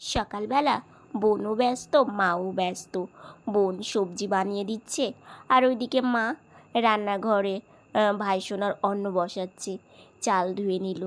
সকালবেলা বোনও ব্যস্ত, মাও ব্যস্ত। বোন সবজি বানিয়ে দিচ্ছে আর ওইদিকে মা রান্নাঘরে ভাই সোনার অন্ন বসাচ্ছে, চাল ধুয়ে নিল।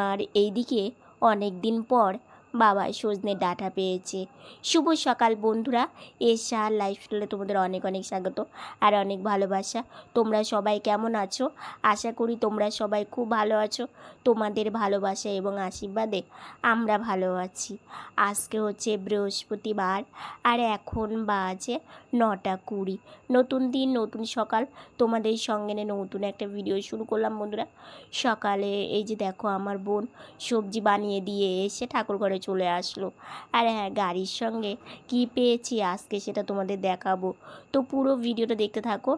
আর এইদিকে অনেক দিন পর বাবাই সজনে ডাটা পেয়েছে। শুভ সকাল বন্ধুরা। এসা লাইফস্টাইলে তোমাদের অনেক অনেক স্বাগত আর অনেক ভালোবাসা। তোমরা সবাই কেমন আছো? আশা করি তোমরা সবাই খুব ভালো আছো। তোমাদের ভালোবাসা এবং আশীর্বাদে আমরা ভালো আছি। আজকে হচ্ছে বৃহস্পতিবার আর এখন বাজে নটা কুড়ি। নতুন দিন, নতুন সকাল। তোমাদের সঙ্গে নতুন একটা ভিডিও শুরু করলাম বন্ধুরা। সকালে এই যে দেখো আমার বোন সবজি বানিয়ে দিয়ে এসে ঠাকুর ঘরে চলে আসলো। আর হ্যাঁ গাড়ির সঙ্গে কি পেয়েছি? আজকে সেটা তোমাদের দেখাবো। তো পুরো ভিডিওটা দেখতে থাকো।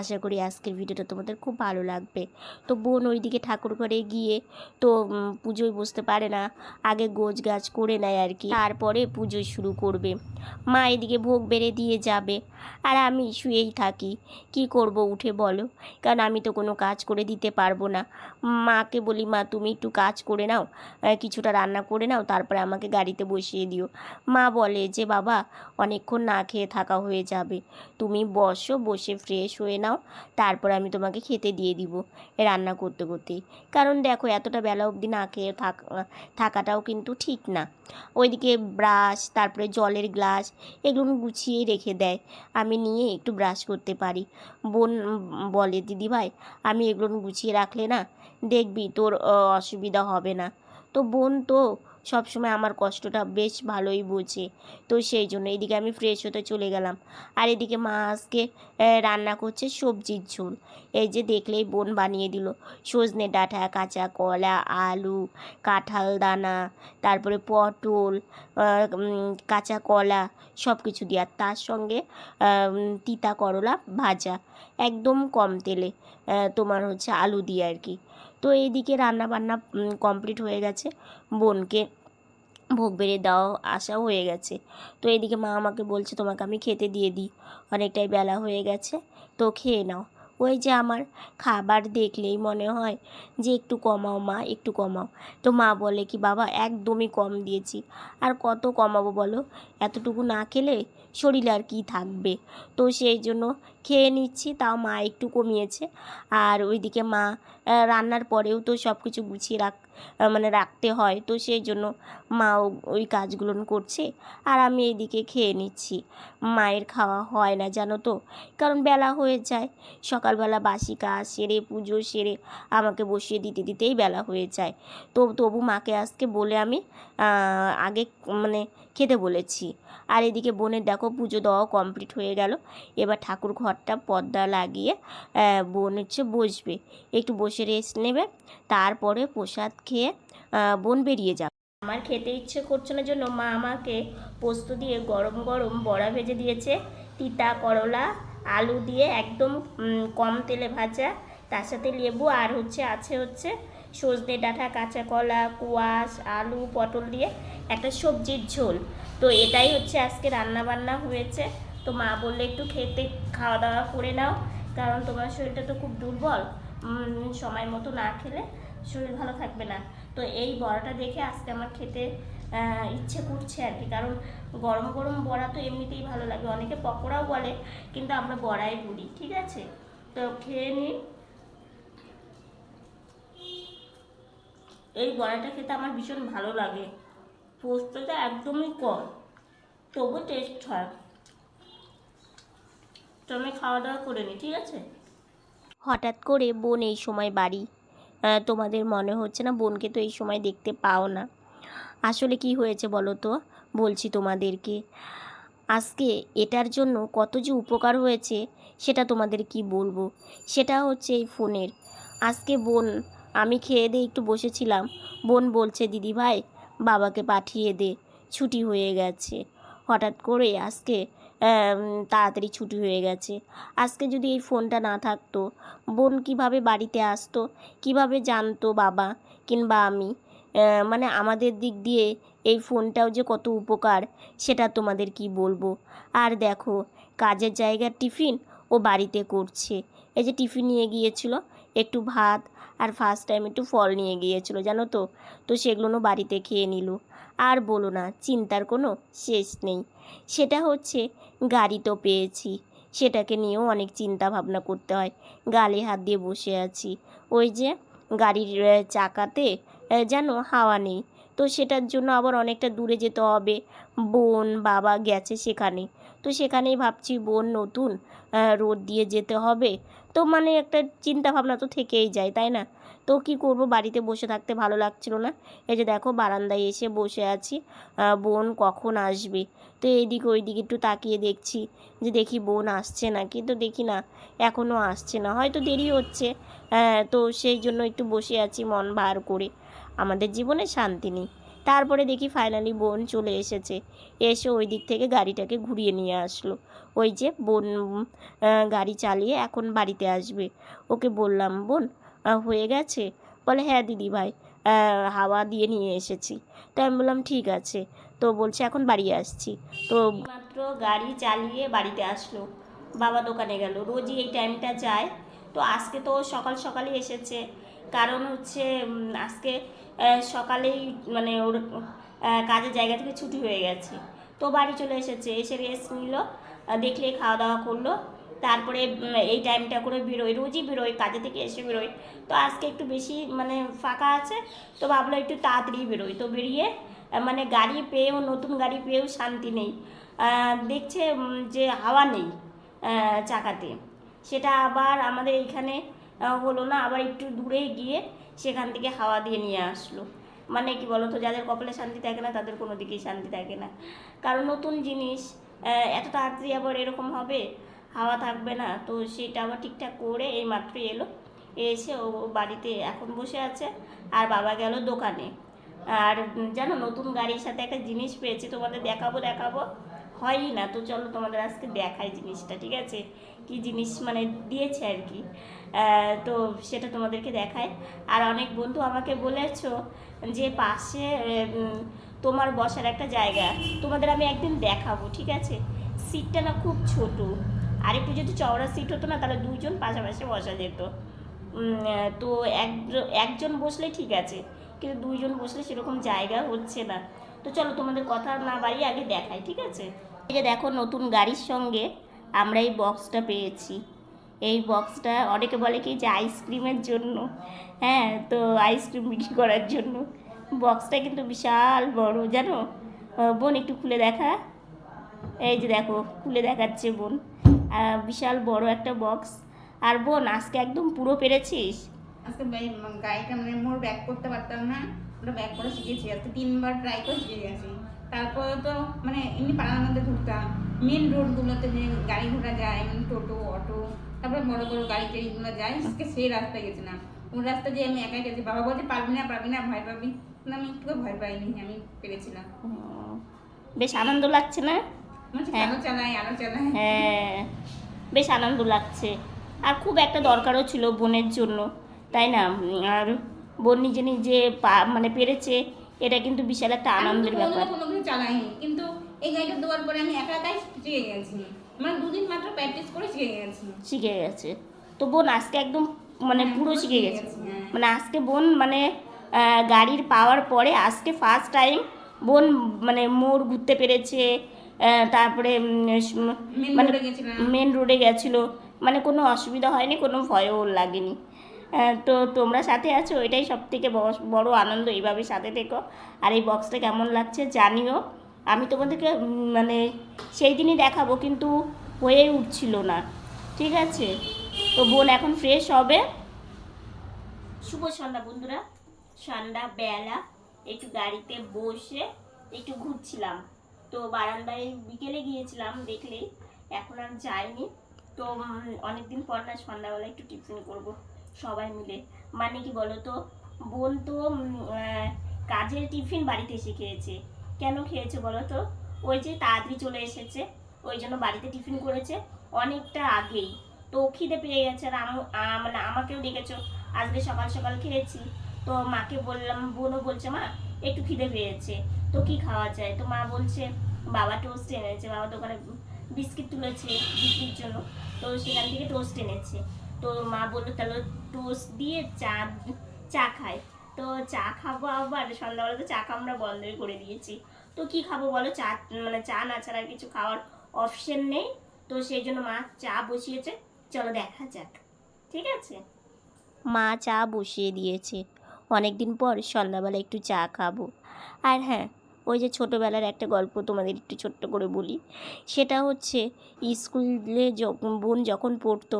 আশা করি আজকের ভিডিওটা তোমাদের খুব ভালো লাগবে। তো বোন ওইদিকে ঠাকুর ঘরে গিয়ে তো পুজোয় বসতে পারে না, আগে গোজ গাছ করে নেয় আর কি, তারপরে পুজো শুরু করবে। মা এদিকে ভোগ বেড়ে দিয়ে যাবে, আর আমি শুয়েই থাকি। কি করব উঠে বলো, কারণ আমি তো কোনো কাজ করে দিতে পারব না। মাকে বলি, মা, তুমি একটু কাজ করে নাও কিছুটা রান্না করে নাও, তারপরে আমাকে গাড়িতে বসিয়ে দিও। মা বলে যে, বাবা, অনেকক্ষণ না খেয়ে থাকা হয়ে যাবে। তুমি বসো, বসে ফ্রেশ হয়ে নাও, তারপর আমি তোমাকে খেতে দিয়ে দিব রান্না করতে করতেই। কারণ দেখো, এতটা বেলা অবধি না খেয়ে থাক থাকাটাও কিন্তু ঠিক না। ওইদিকে ব্রাশ তারপরে জলের গ্লাস এগুলো গুছিয়ে রেখে দেয়। আমি নিয়ে একটু ব্রাশ করতে পারি। বোন বলে, দিদি ভাই, আমি এগুলো গুছিয়ে রাখলে না, দেখবি তোর অসুবিধা হবে না। তো বোন তো সবসময় আমার কষ্টটা বেশ ভালোই বোঝে। তো সেই জন্য এদিকে আমি ফ্রেশ হতে চলে গেলাম। আর এদিকে মা আজকে রান্না করছে সবজির ঝোল। এই যে দেখলেই বোন বানিয়ে দিল। সজনে ডাঁটা, কাঁচা কলা, আলু, কাঁঠাল দানা, তারপরে পটল কাঁচা কলা সব কিছু দিয়ে। আর তার সঙ্গে তিতা করলা ভাজা। একদম কম তেলে। তোমার হচ্ছে আলু দিয়ে আর কি। তো এইদিকে রান্না বান্না কমপ্লিট হয়ে গেছে। বোনকে ভোগ বেড়ে দেওয়া আসা হয়ে গেছে। তো এদিকে মা আমাকে বলছে, তোমাকে আমি খেতে দিয়ে দিই। অনেকটাই বেলা হয়ে গেছে, তো খেয়ে নাও। ওই যে আমার খাবার দেখলেই মনে হয় যে একটু কমাও মা, একটু কমাও। তো মা বলে কি, বাবা, একদমই কম দিয়েছি। আর কত কমাবো বলো? এতটুকু না খেলে শরীরে আর কি থাকবে? তো সেই জন্য খেয়ে নিচ্ছি, তাও মা একটু কমিয়েছে। আর ওইদিকে মা রান্নার পরেও তো সব কিছু গুছিয়ে রাখ মানে রাখতে হয়। তো সেই জন্য মা ওই কাজগুলো করছে। আর আমি এইদিকে খেয়ে নিচ্ছি। মায়ের খাওয়া হয় না, জানো তো? কারণ বেলা হয়ে যায়। সকালবেলা বাসি কাজ সেরে, পুজো সেরে আমাকে বসিয়ে দিতে দিতেই বেলা হয়ে যায়। তো তবু মাকে আজকে বলে আমি আগে মানে খেতে বলেছি। আর এদিকে বোনের দেখো পুজো দেওয়াও কমপ্লিট হয়ে গেল। এবার ঠাকুর ঘরটা পর্দা লাগিয়ে বোন হচ্ছে বসবে। একটু বসে রেস্ট নেবে, তারপরে প্রসাদ খেয়ে বোন বেরিয়ে যাবে। আমার খেতে ইচ্ছে করছে না জন্য মা আমাকে পোস্ত দিয়ে গরম গরম বড়া ভেজে দিয়েছে, তিতা করলা, আলু দিয়ে একদম কম তেলে ভাজা, তার সাথে লেবু, আর হচ্ছে, আছে হচ্ছে সজনে ডাঁটা, কাঁচা কলা, কুয়াশ, আলু, পটল দিয়ে একটা সবজির ঝোল। তো এটাই হচ্ছে আজকে রান্না বান্না হয়েছে। তো মা বললে একটু খেতে খাওয়া দাওয়া করে নাও, কারণ তোমার শরীরটা তো খুব দুর্বল। সময় মতো না খেলে শরীর ভালো থাকবে না। তো এই বড়াটা দেখে আজকে আমার খেতে ইচ্ছে করছে আর কি। কারণ গরম গরম বড়া তো এমনিতেই ভালো লাগে। অনেকে পকোড়াও বলে, কিন্তু আমরা বড়াই বলি, ঠিক আছে? তো খেয়ে নিই। এই বড়াটা খেতে আমার ভীষণ ভালো লাগে। পোস্তটা একদমই কম। তবু টেস্ট হয়। তো আমি খাওয়া দাওয়া করে নিই, ঠিক আছে? হঠাৎ করে বোন এই সময় বাড়ি। তোমাদের মনে হচ্ছে না বোনকে তো এই সময় দেখতে পাও না। আসলে কি হয়েছে বলো তো? বলছি তোমাদেরকে। আজকে এটার জন্য কত যে উপকার হয়েছে, সেটা তোমাদের কি বলব? সেটা হচ্ছে এই ফোনের। আজকে বোন আমি খেয়ে দিয়ে একটু বসেছিলাম। বোন বলছে, দিদি ভাই, বাবাকে পাঠিয়ে দে, ছুটি হয়ে গেছে। হঠাৎ করে আজকে তাড়াতাড়ি ছুটি হয়ে গেছে। আজকে যদি এই ফোনটা না থাকতো, বোন কীভাবে বাড়িতে আসতো, কীভাবে জানতো বাবা কিংবা আমি? মানে আমাদের দিক দিয়ে এই ফোনটাও যে কত উপকার, সেটা তোমাদের কি বলব? আর দেখো, কাজের জায়গার টিফিন ও বাড়িতে করছে। এই যে টিফিন নিয়ে গিয়েছিল, একটু ভাত আর ফার্স্ট টাইম একটু ফল নিয়ে গিয়েছিল, জানো তো? তো সেগুলো বাড়িতে খেয়ে নিল। আর বলো না, চিন্তার কোনো শেষ নেই। সেটা হচ্ছে, গাড়ি তো পেয়েছি। সেটাকে নিয়েও অনেক চিন্তা ভাবনা করতে হয়। গালে হাত দিয়ে বসে আছি। ওই যে, গাড়ির চাকাতে যেন হাওয়া নেই। তো সেটার জন্য আবার অনেকটা দূরে যেতে হবে। বোন, বাবা গেছে সেখানে। তো সেখানেই ভাবছি বোন নতুন রোড দিয়ে যেতে হবে। তো মানে একটা চিন্তা ভাবনা তো থেকেই যায়, তাই না? তো কি করব? বাড়িতে বসে থাকতে ভালো লাগছিল না। এই যে দেখো, বারান্দায় এসে বসে আছি। বোন কখন আসবে? তো এইদিকে ওইদিকে একটু তাকিয়ে দেখছি যে দেখি বোন আসছে না কিন্তু দেখি না এখনও আসছে না। হয়তো দেরি হচ্ছে। তো সেই জন্য একটু বসে আছি, মন ভার করে। আমাদের জীবনে শান্তি নেই। তারপরে দেখি ফাইনালি বোন চলে এসেছে। এসে ওই দিক থেকে গাড়িটাকে ঘুরিয়ে নিয়ে আসলো। ওই যে বোন গাড়ি চালিয়ে এখন বাড়িতে আসবে। ওকে বললাম, বোন হয়ে গেছে? বলে হ্যাঁ দিদি ভাই হাওয়া দিয়ে নিয়ে এসেছি। তো আমি বললাম, ঠিক আছে। তো বলছে, এখন বাড়ি আসছি। তো মাত্র গাড়ি চালিয়ে বাড়িতে আসলো। বাবা দোকানে গেল। রোজই এই টাইমটা যায়। তো আজকে তো সকাল সকালই এসেছে। কারণ হচ্ছে আজকে সকালেই মানে ওর কাজের জায়গা থেকে ছুটি হয়ে গেছে। তো বাড়ি চলে এসেছে, এসে রেস্ট নিল দেখলে খাওয়া দাওয়া করল। তারপরে এই টাইমটা করে বেরোয়, রোজই বেরোয়, কাজে থেকে এসে বেরোয়। তো আজকে একটু বেশি মানে ফাঁকা আছে, তো ভাবলো একটু তাড়াতাড়ি বেরোয় তো বেরিয়ে মানে গাড়ি পেয়েও, নতুন গাড়ি পেয়েও শান্তি নেই। দেখছে যে হাওয়া নেই চাকাতে। সেটা আবার আমাদের এইখানে হলো না, আবার একটু দূরে গিয়ে সেখান থেকে হাওয়া দিয়ে নিয়ে আসলো। মানে কি বলতো, যাদের কপালে শান্তি থাকে না, তাদের কোনো দিকেই শান্তি থাকে না। কারণ নতুন জিনিস এত তাড়াতাড়ি আবার এরকম হবে, হাওয়া থাকবে না। তো সেটা আবার ঠিকঠাক করে এই মাত্র এলো। এসে ও বাড়িতে এখন বসে আছে, আর বাবা গেল দোকানে। আর জানো, নতুন গাড়ির সাথে একটা জিনিস পেয়েছি, তোমাদের দেখাবো দেখাবো। হয়ই না। তো চলো তোমাদের আজকে দেখাই জিনিসটা, ঠিক আছে? কি জিনিস মানে দিয়েছে আর কি। তো সেটা তোমাদেরকে দেখায় আর অনেক বন্ধু আমাকে বলেছ যে পাশে তোমার বসার একটা জায়গা, তোমাদের আমি একদিন দেখাবো, ঠিক আছে? সিটটা না খুব ছোট। আর একটু যদি চওড়া সিট হতো না, তাহলে দুজন পাশাপাশি বসা যেত। তো এক- একজন বসলে ঠিক আছে, কিন্তু দুইজন বসলে সেরকম জায়গা হচ্ছে না। তো চলো তোমাদের কথা না বাড়িয়ে আগে দেখাই, ঠিক আছে? যে দেখো নতুন গাড়ির সঙ্গে আমরা এই বক্সটা পেয়েছি। এই বক্সটা অনেকে বলে কি যে আইসক্রিমের জন্য। হ্যাঁ তো আইসক্রিম বিক্রি করার জন্য। বক্সটা কিন্তু বিশাল বড়, জানো? বোন, একটু খুলে দেখা। এই যে দেখো, খুলে দেখাচ্ছে বোন। বিশাল বড় একটা বক্স আর বোন, আজকে একদম পুরো পেরেছিস? আজকে গাড়িটা মানে মোর ব্যাক করতে পারতাম না। ওটা ব্যাক করে শিখেছি। আজকে তিনবার ট্রাই করে শিখে গেছি। তারপরে তো মানে এমনি পাড়ার মধ্যে ঘুরতাম মেন রোডগুলোতে যে গাড়ি ঘোড়া যায় এমনি টোটো অটো তারপরে বড় বড় গাড়ি টাড়িগুলো যায় আজকে সেই রাস্তায় গেছিলাম ওই রাস্তা যে আমি একাই গেছি। বাবা বলছে পারবি না পারবি না ভয় পাবি। না আমি একটু ভয় পাইনি আমি পেরেছিলাম। বেশ আনন্দ লাগছে না? মানে হ্যাঁ। চালাই চালাই হ্যাঁ বেশ আনন্দ লাগছে। আর খুব একটা দরকারও ছিল বোনের জন্য তাই না? আর বোন নিজে নিজে পা- মানে পেরেছে। এটা কিন্তু বিশাল একটা আনন্দের ব্যাপার। কোনো কোনো চালাইনি। কিন্তু এই গাড়িটা দেওয়ার পরে আমি একা একাই শিখে গেছি। মানে দুদিন মাত্র প্র্যাকটিস করে শিখে গেছি। শিখে গেছে। তো বোন আজকে একদম মানে হ্যাঁ, পুরো শিখে গেছে। হ্যাঁ। মানে আজকে বোন মানে গাড়ির পাওয়ার পরে আজকে ফার্স্ট টাইম বোন মানে মোড় ঘুরতে পেরেছে তারপরে মেন মানে রোডে গেছিল। মানে কোনো অসুবিধা হয়নি কোনো ভয়ও লাগেনি। তো তোমরা সাথে আছো? এটাই সব থেকে বড় আনন্দ। এইভাবে সাথে থেকো। আর এই বক্সটা কেমন লাগছে জানিও। আমি তোমাদেরকে মানে সেই দিনই দেখাবো, কিন্তু হয়ে উঠছিল না। ঠিক আছে? তো বোন এখন ফ্রেশ হবে। শুভ সন্ধ্যা বন্ধুরা। সন্ধ্যা বেলা একটু গাড়িতে বসে একটু ঘুরছিলাম। তো বারান্দায় বিকেলে গিয়েছিলাম দেখলেই। এখন আর যাইনি। তো অনেক দিন পর না সন্ধ্যাবেলা একটু টিফিন করব। সবাই মিলে। মানে কি বলো তো বোন তো কাজের টিফিন বাড়িতে এসে খেয়েছে। কেন খেয়েছে বলো তো ওই যে তাড়াতাড়ি চলে এসেছে, ওই জন্য বাড়িতে টিফিন করেছে অনেকটা আগেই। তো খিদে পেয়ে গেছে আর মানে আমাকেও ডেকেছো। আজকে সকাল সকাল খেয়েছি। তো মাকে বললাম, বোনও বলছে, মা, একটু খিদে পেয়েছে। তো কি খাওয়া যায়? তো মা বলছে, বাবা টোস্ট এনেছে। বাবা দোকানে বিস্কিট তুলেছে বিক্রির জন্য। তো সেখান থেকে টোস্ট এনেছে। তো মা বলল, তাহলে টোস্ট দিয়ে চা চা খায় তো চা খাব আবার, সন্ধ্যাবেলা তো চা খাওয়া আমরা বন্ধই করে দিয়েছি। তো কি খাব বলো? চা মানে চা না ছাড়া কিছু খাওয়ার অপশন নেই। তো সেই জন্য মা চা বসিয়েছে। চলো দেখা যাক। ঠিক আছে? মা চা বসিয়ে দিয়েছে। অনেক দিন পর সন্ধ্যাবেলা একটু চা খাব। আর হ্যাঁ ওই যে ছোটোবেলার একটা গল্প তোমাদের একটু ছোট্ট করে বলি। সেটা হচ্ছে, স্কুলে বোন যখন পড়তো,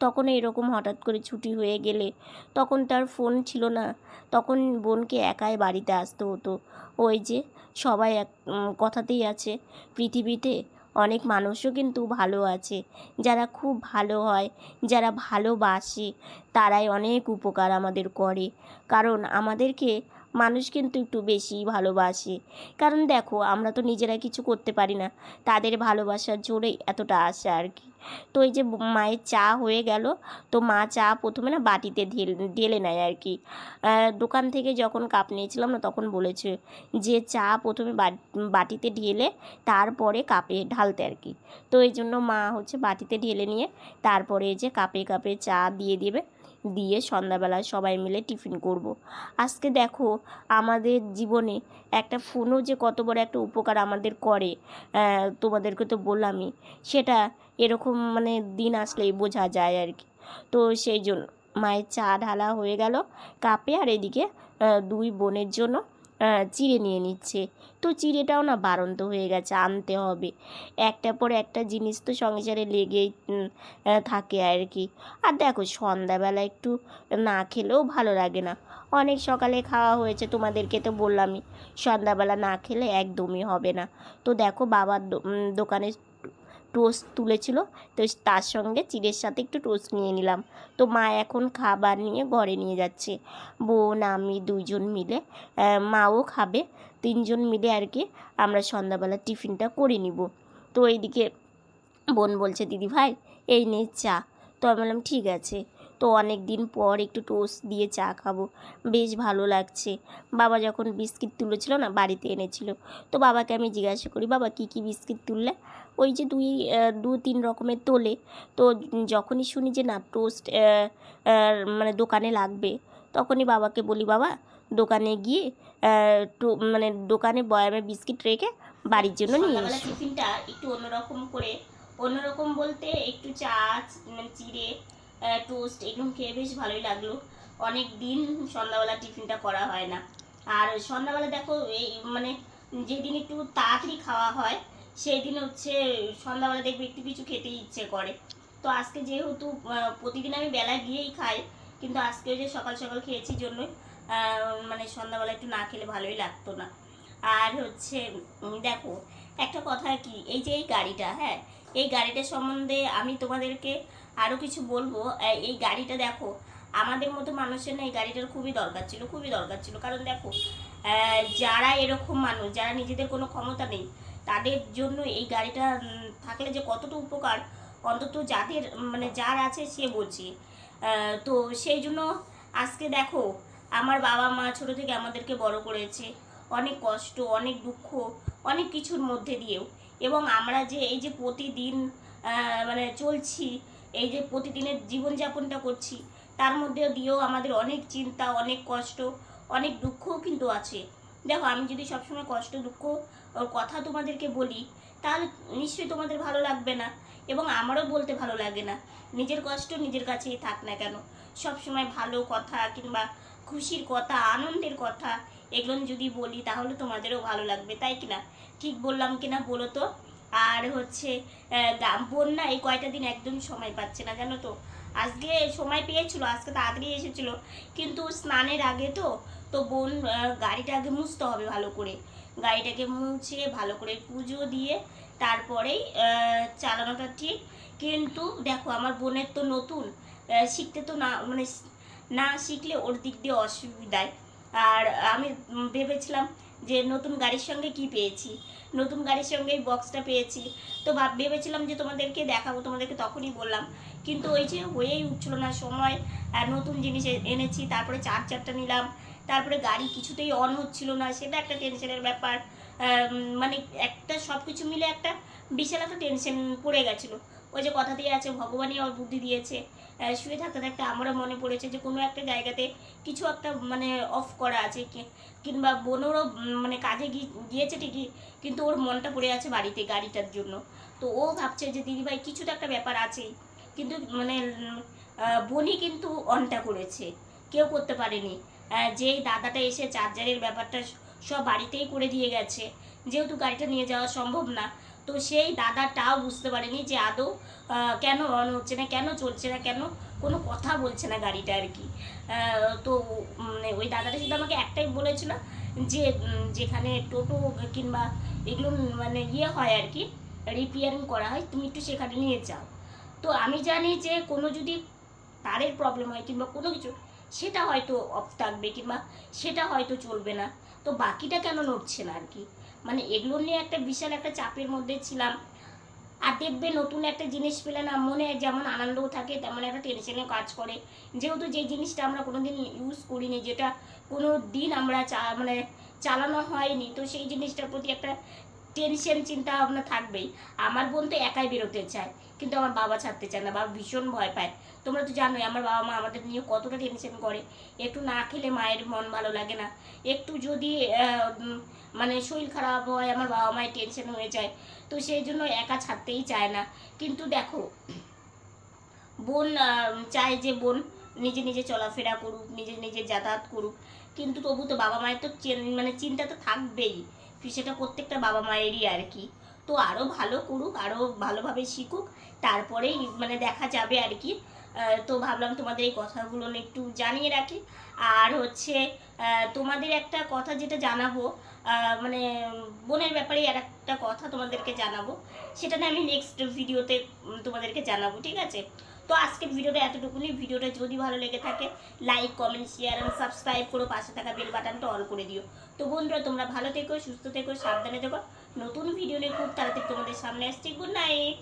তখন এরকম হঠাৎ করে ছুটি হয়ে গেলে তখন তার ফোন ছিল না। তখন বোনকে একাই বাড়িতে আসতে হতো। ওই যে সবাই এক কথাতেই আছে, পৃথিবীতে অনেক মানুষও কিন্তু ভালো আছে। যারা খুব ভালো হয়, যারা ভালোবাসে, তারাই অনেক উপকার আমাদের করে। কারণ আমাদেরকে মানুষ কিন্তু একটু বেশি ভালোবাসে। কারণ দেখো, আমরা তো নিজেরা কিছু করতে পারি না। তাদের ভালোবাসার জোরেই এতটা আসে আর কি। তো এই যে মায়ের চা হয়ে গেল, তো মা চা প্রথমে না বাটিতে ঢেল নেয় আর কি। দোকান থেকে যখন কাপ নিয়েছিলাম না তখন বলেছে যে চা প্রথমে বাট- বাটিতে ঢেলে তারপরে কাপে ঢালতে আর কি। তো এই জন্য মা হচ্ছে বাটিতে ঢেলে নিয়ে তারপরে যে কাপে কাপে চা দিয়ে দেবে। দিয়ে সন্ধ্যাবেলায় সবাই মিলে টিফিন করব। আজকে দেখো, আমাদের জীবনে একটা ফোনও যে কত বড় একটা উপকার আমাদের করে তোমাদেরকে তো বললামই, সেটা এরকম মানে দিন আসলেই বোঝা যায় আর কি তো সেই জন্য মায়ের চা ঢালা হয়ে গেল, কাপে আর এদিকে দুই বোনের জন্য চিড়ে নিয়ে নিচ্ছে। তো চিড়েটাও না বারন্ত হয়ে গেছে, আনতে হবে। একটা পর একটা জিনিস তো সংসারে লেগেই থাকে আর কি। আর দেখো, সন্ধ্যাবেলা একটু না খেলেও ভালো লাগে না। অনেক সকালে খাওয়া হয়েছে, তোমাদেরকে তো বললামই। সন্ধ্যাবেলা না খেলে একদমই হবে না। তো দেখো, বাবার দোকানে টোস্ট তুলেছিল, তো তার সঙ্গে চিড়ের সাথে একটু টোস্ট নিয়ে নিলাম। তো মা এখন খাবার নিয়ে ঘরে নিয়ে যাচ্ছে। বোন, আমি দুইজন মিলে মাও খাবে, তিনজন মিলে আর কি আমরা সন্ধ্যাবেলা টিফিনটা করে নিব। তো এইদিকে বোন বলছে, দিদি ভাই, এই নে চা। তো আমি বললাম, ঠিক আছে। তো অনেক দিন পর একটু টোস্ট দিয়ে চা খাব। বেশ ভালো লাগছে। বাবা যখন বিস্কিট তুলেছিল না বাড়িতে এনেছিল। তো বাবাকে আমি জিজ্ঞাসা করি বাবা কী কী বিস্কিট তুললে? ওই যে দুই দু তিন রকমের তোলে। তো যখনই শুনি যে না টোস্ট মানে দোকানে লাগবে তখনই বাবাকে বলি বাবা দোকানে গিয়ে মানে দোকানে বয়ামে বিস্কিট রেখে বাড়ির জন্য নিয়ে এসো। টিফিনটা একটু অন্যরকম করে অন্যরকম বলতে একটু চা মানে চিড়ে টোস্ট এগুলো খেয়ে বেশ ভালোই লাগল। অনেক দিন সন্ধ্যাবেলা টিফিনটা করা হয় না। আর সন্ধ্যাবেলা দেখো, এই মানে যেদিন একটু তাড়াতাড়ি খাওয়া হয় সেই দিন হচ্ছে সন্ধ্যাবেলা দেখবে একটু কিছু খেতে ইচ্ছে করে। তো আজকে যেহেতু প্রতিদিন আমি বেলা গিয়েই খাই, কিন্তু আজকে ওই যে সকাল সকাল খেয়েছি জন্য মানে সন্ধ্যাবেলা একটু না খেলে ভালোই লাগতো না। আর হচ্ছে দেখো, একটা কথা কি, এই যে এই গাড়িটা হ্যাঁ এই গাড়িটা সম্বন্ধে আমি তোমাদেরকে আরও কিছু বলব। এই গাড়িটা দেখো, আমাদের মতো মানুষের না এই গাড়িটার খুবই দরকার ছিল, খুবই দরকার ছিল। কারণ দেখো যারা এরকম মানুষ, যারা নিজেদের কোনো ক্ষমতা নেই, তাদের জন্য এই গাড়িটা থাকলে যে কতটা উপকার, অন্তত যাদের মানে যার আছে সে বলছি। তো সেই জন্য আজকে দেখো, আমার বাবা মা ছোট থেকে আমাদেরকে বড় করেছে। অনেক কষ্ট, অনেক দুঃখ, অনেক কিছুর মধ্যে দিয়েও। এবং আমরা যে এই যে প্রতিদিন মানে চলছি এই যে প্রতিদিনের জীবনযাপনটা করছি, তার মধ্যেও দিয়েও আমাদের অনেক চিন্তা, অনেক কষ্ট, অনেক দুঃখও কিন্তু আছে। দেখো, আমি যদি সবসময় কষ্ট, দুঃখ কথা তোমাদেরকে বলি, তাহলে নিশ্চয়ই তোমাদের ভালো লাগবে না এবং আমারও বলতে ভালো লাগে না। নিজের কষ্ট নিজের কাছেই থাক না কেন। সবসময় ভালো কথা কিংবা খুশির কথা, আনন্দের কথা, এগুলো যদি বলি, তাহলে তোমাদেরও ভালো লাগবে, তাই কিনা? ঠিক বললাম কিনা বলো তো? আর হচ্ছে আহ, গা- বোন না এই কয়টা দিন একদম সময় পাচ্ছে না জানো তো? আজকে সময় পেয়েছিল আজকে তাড়াতাড়ি এসেছিল। কিন্তু স্নানের আগে তো তো বোন গাড়িটা আগে মুছতে হবে ভালো করে। গাড়িটাকে মুছে ভালো করে পুজো দিয়ে তারপরেই চালানোটা ঠিক। কিন্তু দেখো আমার বোনের তো নতুন শিখতে তো না মানে না শিখলে ওর দিক দিয়ে অসুবিধায়। আর আমি ভেবেছিলাম যে নতুন গাড়ির সঙ্গে কি পেয়েছি, নতুন গাড়ির সঙ্গে এই বক্সটা পেয়েছি। তো ভাব, ভেবেছিলাম যে তোমাদেরকে দেখাবো, তোমাদেরকে তখনই বললাম। কিন্তু ওই যে হয়েই উঠছিল না সময়, আর নতুন জিনিস এনেছি, তারপরে চার চারটা নিলাম, তারপরে গাড়ি কিছুতেই অন হচ্ছিল না, সেটা একটা টেনশনের ব্যাপার। মানে একটা সব কিছু মিলে একটা বিশাল একটা টেনশন পড়ে গেছিল। ওই যে কথাতেই আছে, ভগবানই ওর বুদ্ধি দিয়েছে। শুয়ে থাকতে থাকতে আমারও মনে পড়েছে যে কোনো একটা জায়গাতে কিছু একটা মানে অফ করা আছে কিংবা বোনেরও মানে কাজে গিয়েছে ঠিকই, কিন্তু ওর মনটা পড়ে আছে বাড়িতে গাড়িটার জন্য। তো ও ভাবছে যে দিদিভাই কিছু তো একটা ব্যাপার আছেই কিন্তু মানে বোনই কিন্তু অনটা করেছে, কেউ করতে পারেনি। যেই দাদাটা এসে চার্জারের ব্যাপারটা সব বাড়িতেই করে দিয়ে গেছে। যেহেতু গাড়িটা নিয়ে যাওয়া সম্ভব না তো সেই দাদাটাও বুঝতে পারেনি যে আদৌ কেন অন হচ্ছে না, কেন চলছে না, কেন কোনো কথা বলছে না গাড়িটা আর কি। তো মানে ওই দাদাটা শুধু আমাকে একটাই বলেছিল যে যেখানে টোটো কিংবা এগুলো মানে ইয়ে হয় আর কি রিপেয়ারিং করা হয়, তুমি একটু সেখানে নিয়ে যাও। তো আমি জানি যে কোনো যদি তারের প্রবলেম হয় কিংবা কোনো কিছু, সেটা হয়তো অফ থাকবে কিংবা সেটা হয়তো চলবে না। তো বাকিটা কেন নড়ছে না আর কি? মানে এগুলো নিয়ে একটা বিশাল একটা চাপের মধ্যে ছিলাম। আর দেখবে নতুন একটা জিনিস পেলে না মনে যেমন আনন্দও থাকে, তেমন একটা টেনশনে কাজ করে। যেহেতু যে জিনিসটা আমরা কোনো দিন ইউজ করিনি, যেটা কোনো দিন আমরা চা মানে চালানো হয়নি, তো সেই জিনিসটার প্রতি একটা টেনশন চিন্তা ভাবনা থাকবেই। আমার বোন তো একাই বেরোতে চায়, কিন্তু আমার বাবা ছাড়তে চায় না, বাবা ভীষণ ভয় পায়। তোমরা তো জানোই, আমার বাবা মা আমাদের নিয়ে কতটা টেনশন করে। একটু না খেলে মায়ের মন ভালো লাগে না। একটু যদি মানে শরীর খারাপ হয়, আমার বাবা মায়ের টেনশন হয়ে যায়, তো সেই জন্য একা ছাড়তেই চায় না। কিন্তু দেখো, বোন চায় যে বোন নিজে নিজে চলাফেরা করুক, নিজে নিজে যাতায়াত করুক। কিন্তু তবু তো বাবা মায়ের তো মানে চিন্তা তো থাকবেই। সেটা প্রত্যেকটা বাবা মায়েরই আর কি। তো আরও ভালো করুক আরও ভালোভাবে শিখুক, তারপরেই মানে দেখা যাবে আর কি। তো ভাবলাম তোমাদের এই কথাগুলো একটু জানিয়ে রাখি। আর হচ্ছে তোমাদের একটা কথা যেটা জানাব মানে বোনের ব্যাপারে আর একটা কথা তোমাদেরকে জানাব, সেটা না আমি নেক্সট ভিডিওতে তোমাদেরকে জানাব, ঠিক আছে? তো আজকের ভিডিওটা এতটুকুনি। ভিডিওটা যদি ভালো লেগে থাকে লাইক কমেন্ট শেয়ার এবং সাবস্ক্রাইব করো পাশে থাকা বেল বাটনটা অল করে দিও। তো বন্ধুরা, তোমরা ভালো থেকো, সুস্থ থেকো, সাবধানে থেকো। নতুন ভিডিও নিয়ে খুব তাড়াতাড়ি তোমাদের সামনে আসছি। Good night